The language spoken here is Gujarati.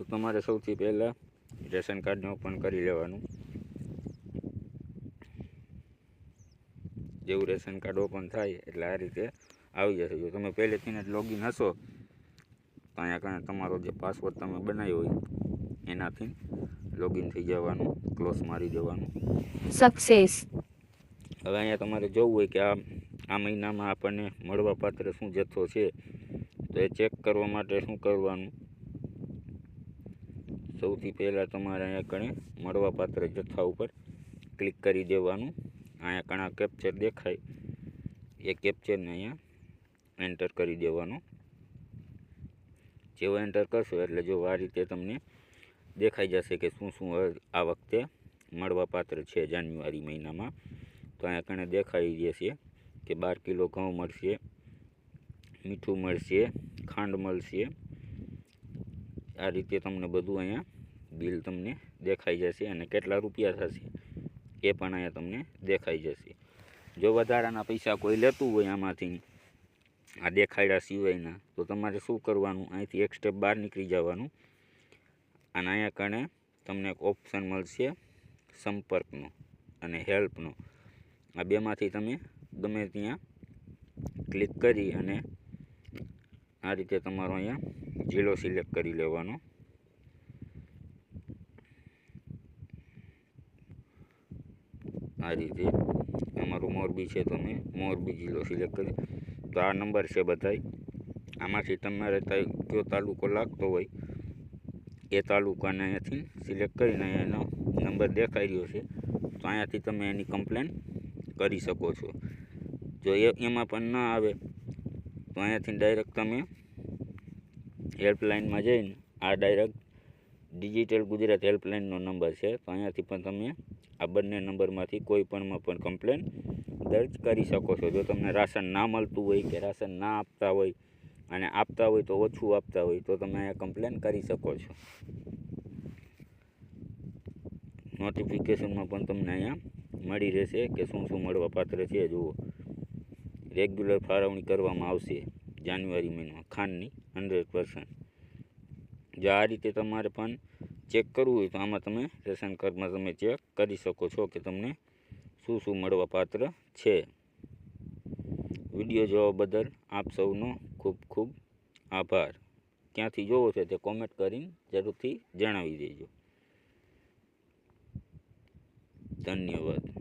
તો તમારે સૌથી પહેલાં રેશન કાર્ડને ઓપન કરી લેવાનું. જેવું રેશન કાર્ડ ઓપન થાય એટલે આ રીતે આવી જશે. જો તમે પહેલેથી જ લોગિન હશો તો અહીંયા કારણે તમારો જે પાસવર્ડ તમે બનાવ્યો હોય એનાથી લોગિન થઈ જવાનું ક્લોઝ મારી દેવાનું. સક્સેસ હવે અહીંયા તમારે જોવું હોય કે આ આ મહિનામાં આપણને મળવાપાત્ર શું જથ્થો છે તો એ ચેક કરવા માટે શું કરવાનું? સૌથી પહેલાં તમારે અહીંયા કણે મળવાપાત્ર જથ્થા ઉપર ક્લિક કરી દેવાનું. અહીંયા કણા કેપ્ચર દેખાય. એ કેપ્ચરને અહીંયા એન્ટર કરી દેવાનું. જેવો એન્ટર કરશો એટલે જો આ રીતે તમને દેખાઈ જશે કે શું શું આ વખતે મળવાપાત્ર છે જાન્યુઆરી મહિનામાં. તો અહીંયા કણે દેખાઈ જશે કે બાર કિલો ઘઉં મળશે, મીઠું મળશે, ખાંડ મળશે. આ રીતે તમને બધું અહીંયા બિલ તમને દેખાઈ જશે અને કેટલા રૂપિયા થશે એ પણ અહીંયા તમને દેખાઈ જશે. જો વધારાના પૈસા કોઈ લેતું હોય આમાંથી, આ દેખાડ્યા સિવાયના, તો તમારે શું કરવાનું? અહીંથી એક સ્ટેપ બહાર નીકળી જવાનું. અને અહીંયા કણે તમને એક ઓપ્શન મળશે સંપર્કનો અને હેલ્પનો આ બેમાંથી તમે ગમે ત્યાં ક્લિક કરી અને આ રીતે તમારો અહીંયા જિલ્લો સિલેક્ટ કરી લેવાનો. આ રીતે અમારું મોરબી છે તમે મોરબી જિલ્લો સિલેક્ટ કરી. તો આ નંબર છે બધાય. આમાંથી તમારે કયો તાલુકો લાગતો હોય, એ તાલુકાને અહીંયાથી સિલેક્ટ કરીને એનો નંબર દેખાઈ રહ્યો છે. તો અહીંયાથી તમે એની કમ્પ્લેન કરી શકો છો. જો એમાં પણ ન આવે તો અહીંયાથી ડાયરેક્ટ તમે હેલ્પલાઇનમાં જઈને આ ડાયરેક્ટ ડિજિટલ ગુજરાત હેલ્પલાઇનનો નંબર છે. તો અહીંયાથી પણ તમે આ બંને નંબરમાંથી કોઈ પણમાં પણ કમ્પ્લેન દર્જ કરી શકો છો. જો તમને રાશન ના મળતું હોય કે રાશન ના આપતા હોય અને આપતા હોય તો ઓછું આપતા હોય તો તમે અહીંયા કમ્પ્લેન કરી શકો છો. નોટિફિકેશનમાં પણ તમને અહીંયા મળી રહેશે કે શું શું મળવા પાત્ર છે જુઓ. રેગ્યુલર ફાળવણી કરવામાં આવશે જાન્યુઆરી મહિનામાં, ખાંડની હંડ્રેડ પર્સન્ટ જો આ રીતે તમારે પણ ચેક કરવું હોય તો આમાં તમે રેશન કાર્ડમાં તમે ચેક કરી શકો છો કે તમને શું શું મળવા પાત્ર છે. વીડિયો જોવા બદલ આપ સૌનો ખૂબ ખૂબ આભાર. ક્યાંથી જોવો છે તે કોમેન્ટ કરીને જરૂરથી જણાવી દેજો. ધન્યવાદ.